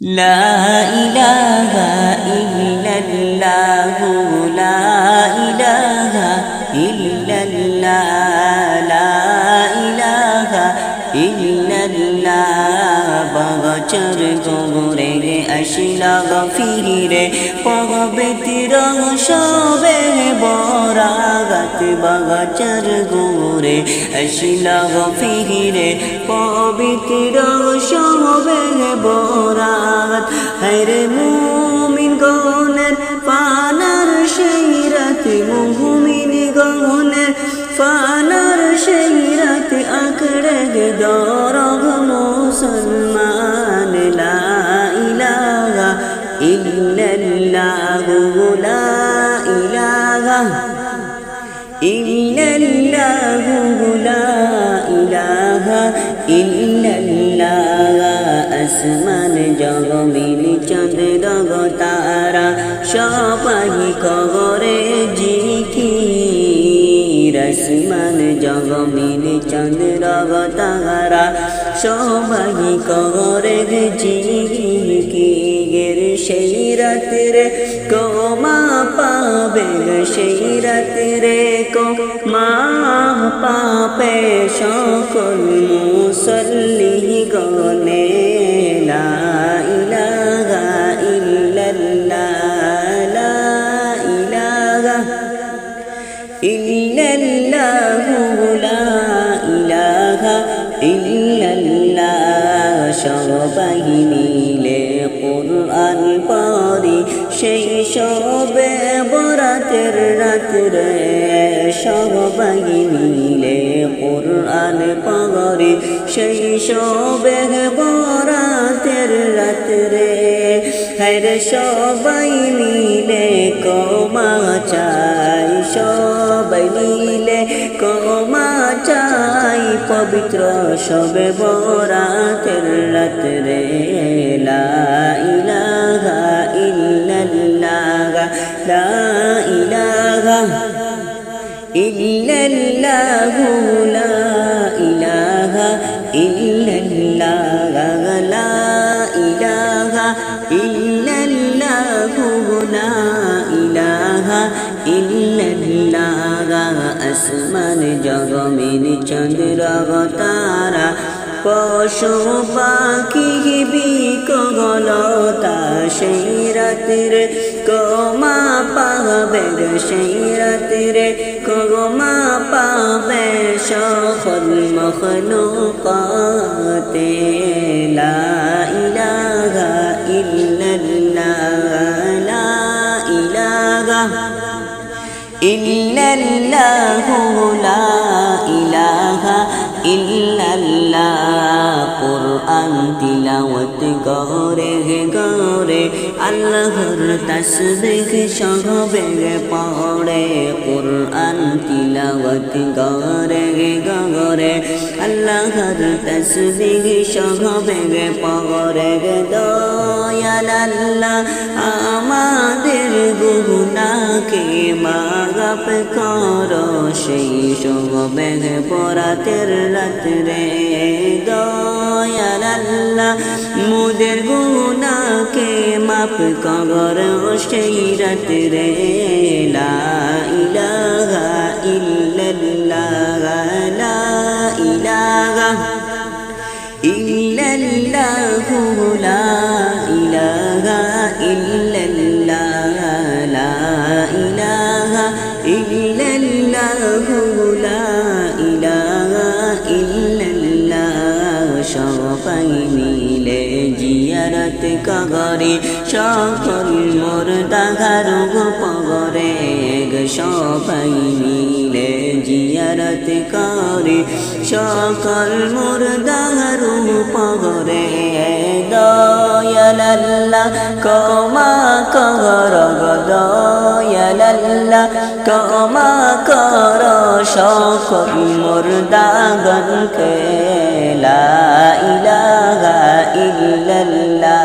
لا إله إلا الله لا إله إلا الله لا إله إلا الله বাগাচার গোরে আসিলা গফিরে পবিত্র সবে বরাগত বাগাচার গোরে আসিলা গফিরে পবিত্র সবে বরাগত হরে মুমিন গনের পানার সেই রাতে মুমিন গনের ফানার সেই রাতে আঁকড়ে গে দরগ মুসলমান। লা ইলাহা ইল্লাল্লাহ, লা ইলাহা ইল্লাল্লাহ, লা ইলাহা ইল্লাল্লাহ। আসমান জগমিল চন্দ্র তারা সবাই কবরে জিকির। আসমান জগমিল চন্দ্র তারা সবাই কবরে জিকির। সেই রাত্রে কমা পাবে, সেই রাত্রে মা পাপে সকল মুসল্লি গনে ইল্লাল্লাহ লা ইলাহা ইল্লাল্লাহ। সবাই মিলে কোরআন পড়ি, সেই সবে বরাতের রাত্রে সবাই মিলে কোরআন পড়ি, সেই সবে বরাতের রাত্রে। হরে সবাই মিলে কমা পবিত্র সবে বরাতের ইলাহা ইল্লাল্লাহ, লা ইলাহা ইল্লাল্লাহ, লা ইলাহা ইল্লাল্লাহ, লা ইলাহা ইল্লাল্লাহ, লা ইলাহা ইল্লাল্লাহ। আসমান জগমিন চন্দ্র তারা পশু পাখি বিকলতা সেই রাত্রে কমা পাবে, সেই রাত্রে কমা পাবে সকল মখলুকাতে লা ইল্লাল্লাহ লা ইলাহা ইল্লাল্লাহ। কোরআন তিলাওয়াত গরে গরে, আল্লাহর তাসবিহ সহবে পড়ে। কোরআন তিলাওয়াত গরে গরে, আল্লাহর তাসবিহ সহবে পড়ে। দয়াল আল্লাহ, আমাদের গুনাকে মাগাপ কর সেই সবে পরাতের রাত্রে? দয়াল্লা মুদের গুণাকে মাপ কর সেই রাত্রে। লা জিয়ারত কগরে সকল মোর দাগার পগরে সবাই মিলে জিয়ারত করে। সকল মোর দাগার পগরে দয়াল্লাহ কমা কর দয়াল্লাহ কমা কর সকল মোর দাগনকে লা ইলাহা ইল্লাল্লাহ।